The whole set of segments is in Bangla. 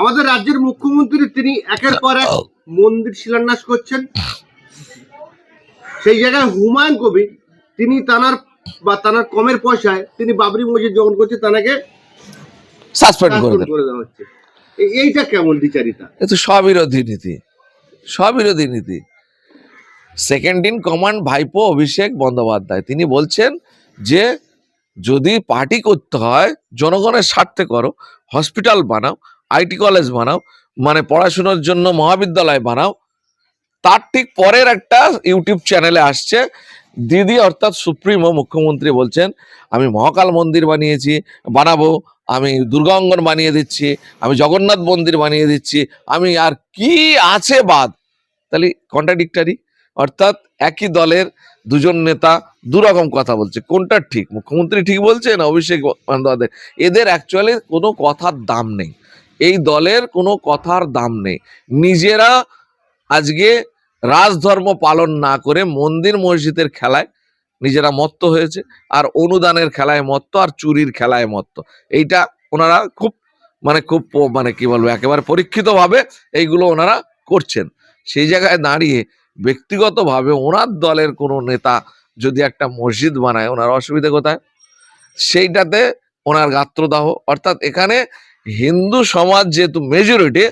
আমাদের রাজ্যের মুখ্যমন্ত্রী তিনি একের পর এক মন্দির শিলান্যাস করছেন। সেই জায়গায় হুমায়ুন কবি তিনি তানার বা তানার কমের পয়সায় তিনি বাবরি মসজিদ যখন করছে তানাকে সাসপেন্ড করে দেওয়া হচ্ছে। এইটা কেমন বিচারিতা? এ তো স্ববিরোধী নীতি। স্ববিরোধী নীতি। সেকেন্ড ইন কমান্ড ভাইপো অভিষেক বন্দ্যোপাধ্যায়। তিনি বলছেন যে যদি পার্টি করতে হয় জনগণের স্বার্থে করো হসপিটাল বানাও আইটি কলেজ বানাও মানে পড়াশোনার জন্য মহাবিদ্যালয় বানাও, তার ঠিক পরের একটা ইউটিউব চ্যানেলে আসছে। দিদি অর্থাৎ সুপ্রিমো মুখ্যমন্ত্রী বলছেন, আমি মহাকাল মন্দির বানিয়েছি, বানাবো, আমি দুর্গাঙ্গন বানিয়ে দিচ্ছি, আমি জগন্নাথ মন্দির বানিয়ে দিচ্ছি, আমি আর কি আছে বাদ? তাহলে কন্ট্রাডিক্টারি অর্থাৎ একই দলের দুজন নেতা দুরকম কথা বলছে। কোনটা ঠিক? মুখ্যমন্ত্রী ঠিক বলছে না অভিষেক বন্দ্যোপাধ্যায়। এদের অ্যাকচুয়ালি কোনো কথার দাম নেই। এই দলের কোনো কথার দাম নেই। নিজেরা আজকে রাজধর্ম পালন না করে মন্দির মসজিদের খেলায় নিজেরা মত্ত হয়েছে, আর অনুদানের খেলায় মত্ত, আর চুরির খেলায় মত্ত। এইটা ওনারা খুব মানে খুব মানে কি বলব, একেবারে পরীক্ষিতভাবে এইগুলো ওনারা করছেন। সেই জায়গায় দাঁড়িয়ে ব্যক্তিগতভাবে ওনার দলের কোনো নেতা যদি একটা মসজিদ বানায়, ওনার অসুবিধা কোথায়? সেইটাতে ওনার গাত্রদাহ। অর্থাৎ এখানে হিন্দু সমাজ যেহেতু মেজরিটি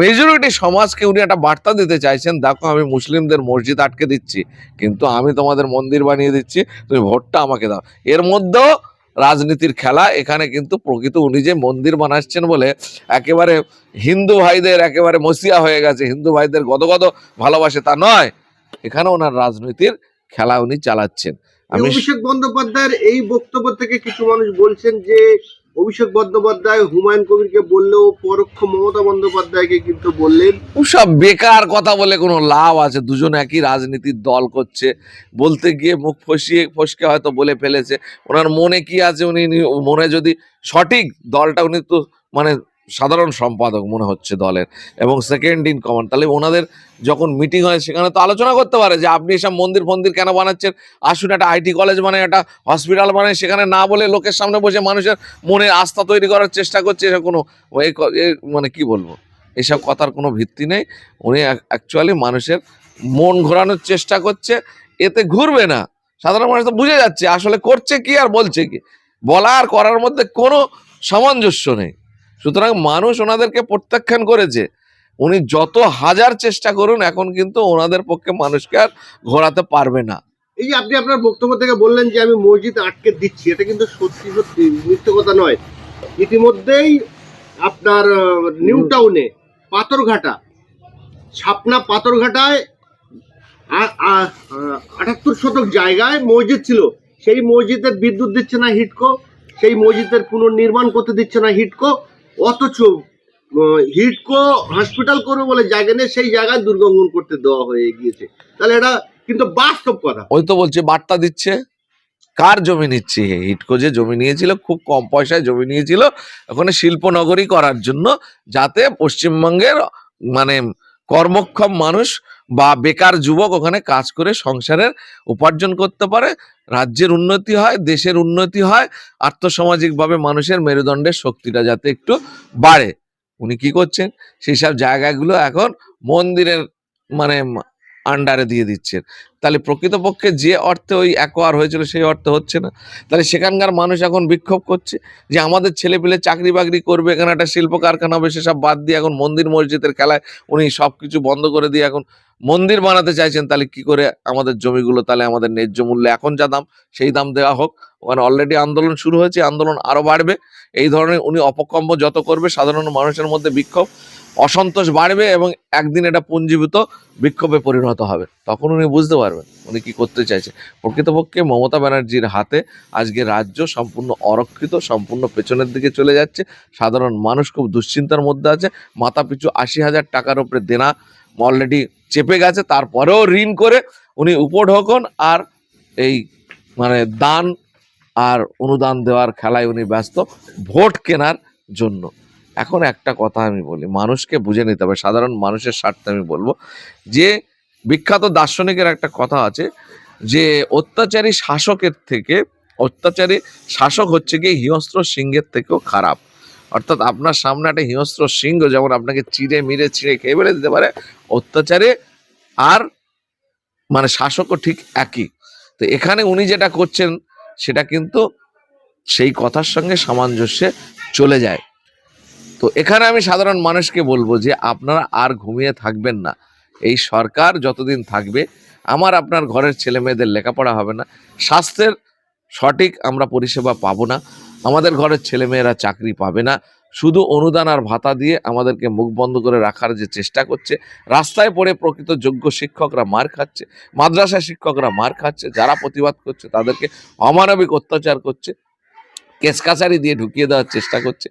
মেজরিটি সমাজকে উনি একটা বার্তা দিতে চাইছেন দেখো আমি মুসলিমদের মসজিদ আটকে দিচ্ছি কিন্তু আমি তোমাদের মন্দির বানিয়ে দিচ্ছি তুমি ভোটটা আমাকে দাও। এর মধ্যেও রাজনীতির খেলা এখানে কিন্তু প্রকৃত উনি যে মন্দির বানাচ্ছেন বলে একেবারে হিন্দু ভাইদের একেবারে মসিয়া হয়ে গেছে হিন্দু ভাইদের গদগদ ভালোবাসে তা নয় এখানে ওনার রাজনীতির খেলা উনি চালাচ্ছেন। অভিষেক বন্দ্যোপাধ্যায়ের এই বক্তব্য থেকে কিছু মানুষ বলছেন যে অভিষেক বন্দ্যোপাধ্যায় হুমায়ুন কবিরকে বললেও পরোক্ষ মমতা বন্দ্যোপাধ্যায়কে কিন্তু বললেন। সব বেকার কথা বলে কোনো লাভ আছে? দুজন একই রাজনীতির দল করছে। বলতে গিয়ে মুখ ফসিয়ে ফসকে হয়তো বলে ফেলেছে। ওনার মনে কি আছে? উনি মনে যদি সঠিক দলটা উনি তো মানে সাধারণ সম্পাদক মনে হচ্ছে দলের এবং সেকেন্ড ইন কমান্ড তাহলে ওনাদের যখন মিটিং হয়, সেখানে তো আলোচনা করতে পারে যে আপনি এসব মন্দির ফন্দির কেন বানাচ্ছেন? আসুন একটা আইটি কলেজ মানে একটা হসপিটাল মানে সেখানে না বলে লোকের সামনে বসে মানুষের মনে আস্থা তৈরি করার চেষ্টা করছে, এসব কোনো মানে কি বলব? এসব কথার কোনো ভিত্তি নেই। উনি অ্যাকচুয়ালি মানুষের মন ঘোরানোর চেষ্টা করছে, এতে ঘুরবে না। সাধারণ মানুষ তো বুঝে যাচ্ছে, আসলে করছে কি আর বলছে কি? বলা আর করার মধ্যে কোনো সামঞ্জস্য নেই। সুতরাং মানুষ ওনাদেরকে প্রত্যাখ্যান করেছে। উনি যত হাজার চেষ্টা করুন এখন কিন্তু ওনাদের পক্ষে মানুষকে আর ঘোরাতে পারবে না। এই যে আপনি আপনার বক্তব্য থেকে বললেন যে আমি মসজিদ আটকে দিচ্ছি এটা কিন্তু সত্যি সত্যি মিথ্যে কথা নয়। ইতিমধ্যেই আপনার নিউ টাউনে পাথরঘাটা ছাপনা পাথরঘাটায় আটাত্তর শতক জায়গায় মসজিদ ছিল। সেই মসজিদের বিদ্যুৎ দিচ্ছে না হিটকো সেই মসজিদের পুনর্নির্মাণ করতে দিচ্ছে না হিটকো। অথচ হিটকো হসপিটাল করবে বলে জায়গা নেই, সেই জায়গায় দুর্গঙ্গন করতে দেওয়া হয়ে গিয়েছে। তাহলে এটা কিন্তু বাস্তব কথা। ওই তো বলছে, বার্তা দিচ্ছে। কার জমি নিচ্ছে? হিটকো যে জমি নিয়েছিল, খুব কম পয়সায় জমি নিয়েছিল, ওখানে শিল্পনগরী করার জন্য, যাতে পশ্চিমবঙ্গের মানে কর্মক্ষম মানুষ বা বেকার যুবক ওখানে কাজ করে সংসারের উপার্জন করতে পারে, রাজ্যের উন্নতি হয়, দেশের উন্নতি হয়, আর্থসামাজিকভাবে মানুষের মেরুদণ্ডের শক্তিটা যাতে একটু বাড়ে। উনি কি করছেন? সেই সব জায়গাগুলো এখন মন্দিরের মানে আন্ডারে দিয়ে দিচ্ছেন। তাহলে প্রকৃতপক্ষে যে অর্থে ওই অ্যাকোয়ার হয়েছিল সেই অর্থে হচ্ছে না। তাহলে সেখানকার মানুষ এখন বিক্ষোভ করছে যে আমাদের ছেলে পেলে চাকরি বাকরি করবে, এখানে একটা শিল্প কারখানা হবে, সেসব বাদ দিয়ে এখন মন্দির মসজিদের খেলায় উনি সব কিছু বন্ধ করে দিয়ে এখন মন্দির বানাতে চাইছেন, তাহলে কি করে আমাদের জমিগুলো, তাহলে আমাদের ন্যায্য মূল্যে এখন যা দাম, সেই দাম দেওয়া হোক। ওখানে অলরেডি আন্দোলন শুরু হয়েছে, আন্দোলন আরও বাড়বে। এই ধরনের উনি অপকম্ম যত করবে, সাধারণ মানুষের মধ্যে বিক্ষোভ, অসন্তোষ বাড়বে এবং একদিন এটা পুঞ্জীভূত বিক্ষোভে পরিণত হবে। তখন উনি বুঝতে পারবেন। উনি কি করতে চাইছে? প্রকৃতপক্ষে মমতা ব্যানার্জির হাতে আজকে রাজ্য সম্পূর্ণ অরক্ষিত, সম্পূর্ণ পেছনের দিকে চলে যাচ্ছে। সাধারণ মানুষ খুব দুশ্চিন্তার মধ্যে আছে। মাথা পিছু আশি হাজার টাকার উপরে দেনা অলরেডি চেপে গেছে। তারপরেও ঋণ করে উনি উপঢৌকন আর এই মানে দান আর অনুদান দেওয়ার খেলায় উনি ব্যস্ত, ভোট কেনার জন্য। এখন একটা কথা আমি বলি, মানুষকে বুঝে নিতে হবে। সাধারণ মানুষের স্বার্থে আমি বলব যে বিখ্যাত দার্শনিকের একটা কথা আছে যে অত্যাচারী শাসকের থেকে, অত্যাচারী শাসক হচ্ছে গিয়ে হিংস্র সিংহের থেকেও খারাপ। অর্থাৎ আপনার সামনে একটা হিংস্র সিংহ যেমন আপনাকে চিড়ে মিড়ে ছিঁড়ে খেয়ে বেড়ে দিতে পারে, অত্যাচারে আর মানে শাসকও ঠিক একই। তো এখানে উনি যেটা করছেন সেটা কিন্তু সেই কথার সঙ্গে সামঞ্জস্যে চলে যায়। তো এখানে আমি সাধারণ মানুষকে বলব যে আপনারা আর ঘুমিয়ে থাকবেন না। এই সরকার যতদিন থাকবে, আমার আপনার ঘরের ছেলে মেয়েদের লেখাপড়া হবে না। স্বাস্থ্যের সঠিক আমরা পরিষেবা পাবো না। আমাদের ঘরের ছেলে মেয়েরা চাকরি পাবে না। শুধু অনুদান আর ভাতা দিয়ে আমাদেরকে মুখ বন্ধ করে রাখার যে চেষ্টা করছে, রাস্তায় পড়ে প্রকৃত যোগ্য শিক্ষকরা মার খাচ্ছে মাদ্রাসা শিক্ষকরা মার খাচ্ছে, যারা প্রতিবাদ করছে তাদেরকে অমানবিক অত্যাচার করছে। কেস কাছারি দিয়ে ঢুকিয়ে দেওয়ার চেষ্টা করছে।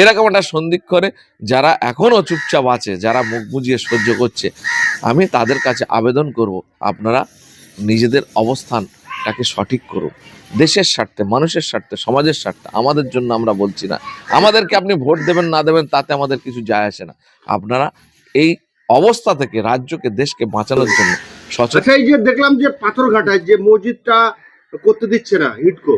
এরকম একটা সন্ধিক্ষণে যারা এখনও চুপচাপ আছে, যারা মুখ বুজিয়ে সহ্য করছে, আমি তাদের কাছে আবেদন করব, আপনারা নিজেদের অবস্থানটাকে সঠিক করুন। দেশের স্বার্থে, মানুষের স্বার্থে, সমাজের স্বার্থে, আমাদের জন্য আমরা বলছি না। আমাদেরকে আপনি ভোট দেবেন, না দেবেন, তাতে আমাদের কিছু যায় আসে না। আপনারা এই অবস্থা থেকে রাজ্যকে, দেশকে বাঁচানোর জন্য সচেতন আচ্ছা যে দেখলাম যে পাথরঘাটায় যে মসজিদটা করতে দিচ্ছে না হিটকো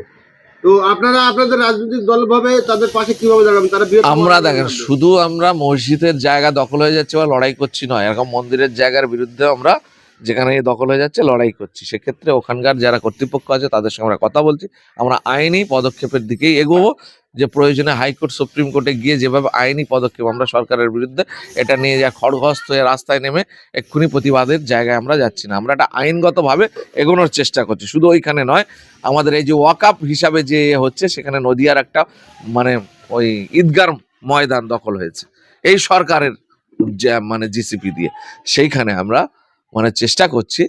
তো আপনারা আপনাদের রাজনৈতিক দলভাবে তাদের পাশে কীভাবে দাঁড়াবেন? তারা আমরা দেখেন শুধু আমরা মসজিদের জায়গা দখল হয়ে যাচ্ছে বা লড়াই করছি নয় এরকম মন্দিরের জায়গার বিরুদ্ধে আমরা যেখানে দখল হয়ে যাচ্ছে লড়াই করছি। সেক্ষেত্রে ওখানকার যারা কর্তৃপক্ষ আছে তাদের সঙ্গে আমরা কথা বলছি আমরা আইনি পদক্ষেপের দিকেই এগোবো। যে প্রয়োজনে হাইকোর্ট, সুপ্রিম কোর্টে গিয়ে যেভাবে আইনি পদক্ষেপ আমরা সরকারের বিরুদ্ধে, এটা নিয়ে যা খড়গহস্ত হয়ে রাস্তায় নেমে এক্ষুনি প্রতিবাদের জায়গায় আমরা যাচ্ছি না। আমরা একটা আইনগতভাবে এগোনোর চেষ্টা করছি। শুধু ওইখানে নয়, আমাদের এই যে ওয়াকআপ হিসাবে যে হচ্ছে, সেখানে নদিয়ার একটা মানে ওই ঈদগার ময়দান দখল হয়েছে। এই সরকারের মানে জিসিপি দিয়ে। সেইখানে আমরা মানে চেষ্টা করছি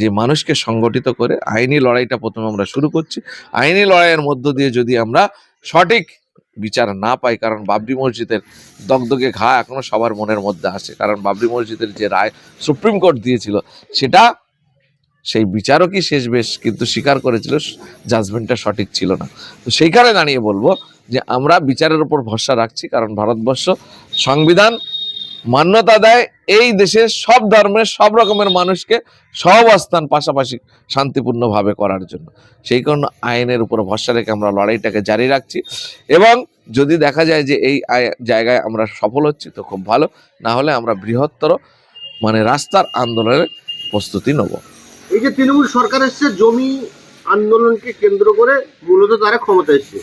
যে মানুষকে সংগঠিত করে আইনি লড়াইটা প্রথমে আমরা শুরু করছি। আইনি লড়াইয়ের মধ্য দিয়ে যদি আমরা সঠিক বিচার না পাই, কারণ বাবরি মসজিদের দগদগে ঘা এখনও সবার মনের মধ্যে আসে, কারণ বাবরি মসজিদের যে রায় সুপ্রিম কোর্ট দিয়েছিল, সেটা সেই বিচারকই শেষ বেশ কিন্তু স্বীকার করেছিল, জাজমেন্টটা সঠিক ছিল না। তো সেইখানে দাঁড়িয়ে বলব যে আমরা বিচারের উপর ভরসা রাখছি, কারণ ভারতবর্ষ সংবিধান মান্যতা দেয়, এই দেশের সব ধর্মের সব রকমের মানুষকে সহাবস্থান পাশাপাশি শান্তিপূর্ণভাবে করার জন্য। সেই কারণে আইনের উপর ভরসা রেখে আমরা লড়াইটাকে জারি রাখছি। এবং যদি দেখা যায় যে এই জায়গায় আমরা সফল হচ্ছি, তো খুব ভালো। না হলে আমরা বৃহত্তর মানে রাস্তার আন্দোলনের প্রস্তুতি নেব। এই যে তৃণমূল সরকার এসছে, জমি আন্দোলনকে কেন্দ্র করে মূলত তারা ক্ষমতা এসছে।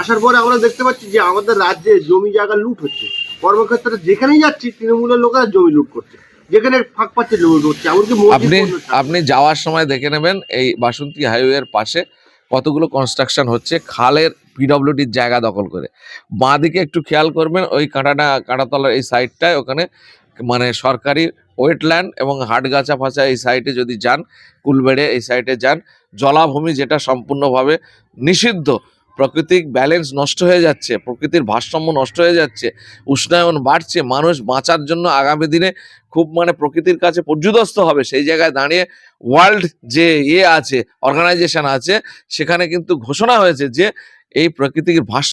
আসার পরে আমরা দেখতে পাচ্ছি যে আমাদের রাজ্যে জমি জায়গা লুট হচ্ছে। কর্মক্ষেত্রে যেখানেই যাচ্ছি তৃণমূলের লোকেরা জমি লুট করছে। যেখানে ফাঁক পাচ্ছে লুট হচ্ছে এমনকি আপনি আপনি যাওয়ার সময় দেখে নেবেন এই বাসন্তী হাইওয়ের পাশে কতগুলো কনস্ট্রাকশন হচ্ছে খালের পিডব্লিউডির জায়গা দখল করে। বাঁ দিকে একটু খেয়াল করবেন ওই কাঁটাটা কাঁটাতলার এই সাইডটায় ওখানে মানে সরকারি ওয়েটল্যান্ড এবং হাটগাছা ফাঁচা এই সাইডে যদি যান কুলবেড়ে এই সাইডে যান জলাভূমি যেটা সম্পূর্ণভাবে নিষিদ্ধ। প্রাকৃতিক ব্যালেন্স নষ্ট হয়ে যাচ্ছে, প্রকৃতির ভারসাম্য নষ্ট হয়ে যাচ্ছে, উষ্ণায়ন বাড়ছে, মানুষ বাঁচার জন্য আগামী দিনে খুব মানে প্রকৃতির কাছে পর্যুদস্ত হবে। সেই জায়গায় দাঁড়িয়ে ওয়ার্ল্ড যে ইয়ে আছে অর্গানাইজেশন আছে, সেখানে কিন্তু ঘোষণা হয়েছে যে এই প্রকৃতির ভাষ